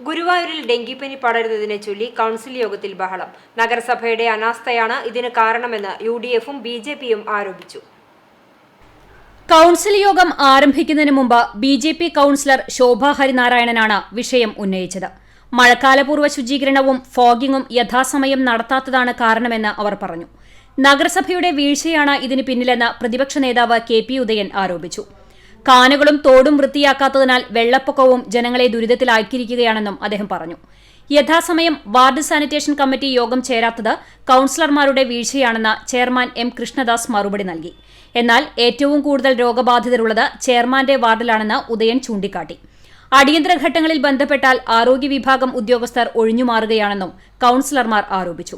ഗുരുവായൂരിൽ ഡെങ്കിപ്പനി പടരുന്നതിനെ ചൊല്ലി കൗൺസിൽ യോഗത്തിൽ ബഹളം. നഗരസഭയുടെ അനാസ്ഥയാണ് ഇതിന് കാരണമെന്ന് യു ഡി എഫും ബി ജെ പിയും ആരോപിച്ചു. കൗൺസിൽ യോഗം ആരംഭിക്കുന്നതിന് മുമ്പ് B J P councillor Shobha ഹരിനാരായണനാണ് വിഷയം ഉന്നയിച്ചത്. മഴക്കാലപൂർവ ശുചീകരണവും ഫോഗിങ്ങും യഥാസമയം നടത്താത്തതാണ് കാരണമെന്ന് അവർ പറഞ്ഞു. നഗരസഭയുടെ വീഴ്ചയാണ് ഇതിന് പിന്നിലെന്ന് പ്രതിപക്ഷ നേതാവ് കെ പി ഉദയൻ ആരോപിച്ചു. കാനുകളും തോടും വൃത്തിയാക്കാത്തതിനാൽ വെള്ളപ്പൊക്കവും ജനങ്ങളെ ദുരിതത്തിലാക്കിയിരിക്കുകയാണെന്നും അദ്ദേഹം പറഞ്ഞു. യഥാസമയം വാർഡ് സാനിറ്റേഷൻ കമ്മിറ്റി യോഗം ചേരാത്തത് കൌൺസിലർമാരുടെ വീഴ്ചയാണെന്ന് ചെയർമാൻ എം കൃഷ്ണദാസ് മറുപടി നൽകി. എന്നാൽ ഏറ്റവും കൂടുതൽ രോഗബാധിതരുള്ളത് ചെയർമാന്റെ വാർഡിലാണെന്ന് ഉദയൻ ചൂണ്ടിക്കാട്ടി. അടിയന്തര ഘട്ടങ്ങളിൽ ബന്ധപ്പെട്ടാൽ ആരോഗ്യ വിഭാഗം ഉദ്യോഗസ്ഥർ ഒഴിഞ്ഞുമാറുകയാണെന്നും കൌൺസിലർമാർ ആരോപിച്ചു.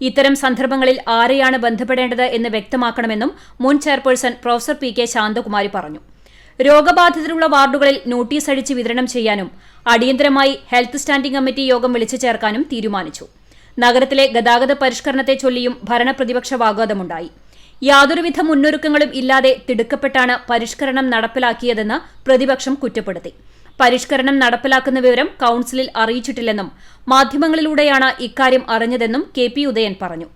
ഇത്തരം സന്ദർഭങ്ങളിൽ ആരെയാണ് ബന്ധപ്പെടേണ്ടത് എന്ന് വ്യക്തമാക്കണമെന്നും മുൻ chairperson professor P K Santhakumari പറഞ്ഞു. രോഗബാധിതരുള്ള വാർഡുകളിൽ നോട്ടീസ് അടിച്ച് വിതരണം ചെയ്യാനും അടിയന്തരമായി ഹെൽത്ത് സ്റ്റാൻഡിംഗ് കമ്മിറ്റി യോഗം വിളിച്ചു ചേർക്കാനും തീരുമാനിച്ചു. നഗരത്തിലെ ഗതാഗത പരിഷ്കരണത്തെ ചൊല്ലിയും ഭരണപ്രതിപക്ഷ വാഗ്വാദമുണ്ടായി. യാതൊരുവിധ മുന്നൊരുക്കങ്ങളും ഇല്ലാതെ തിടുക്കപ്പെട്ടാണ് പരിഷ്കരണം നടപ്പിലാക്കിയതെന്ന് പ്രതിപക്ഷം കുറ്റപ്പെടുത്തി. പരിഷ്കരണം നടപ്പിലാക്കുന്ന വിവരം കൌൺസിലിൽ അറിയിച്ചിട്ടില്ലെന്നും മാധ്യമങ്ങളിലൂടെയാണ് ഇക്കാര്യം അറിഞ്ഞതെന്നും കെ പി ഉദയൻ പറഞ്ഞു.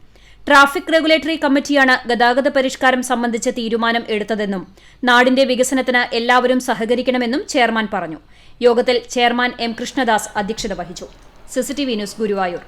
ട്രാഫിക് റെഗുലേറ്ററി കമ്മിറ്റിയാണ് ഗതാഗത പരിഷ്കാരം സംബന്ധിച്ച തീരുമാനം എടുത്തതെന്നും നാടിന്റെ വികസനത്തിന് എല്ലാവരും സഹകരിക്കണമെന്നും ചെയർമാൻ പറഞ്ഞു. യോഗത്തിൽ ചെയർമാൻ എം കൃഷ്ണദാസ് അധ്യക്ഷത വഹിച്ചു. CCTV news Guruvayur.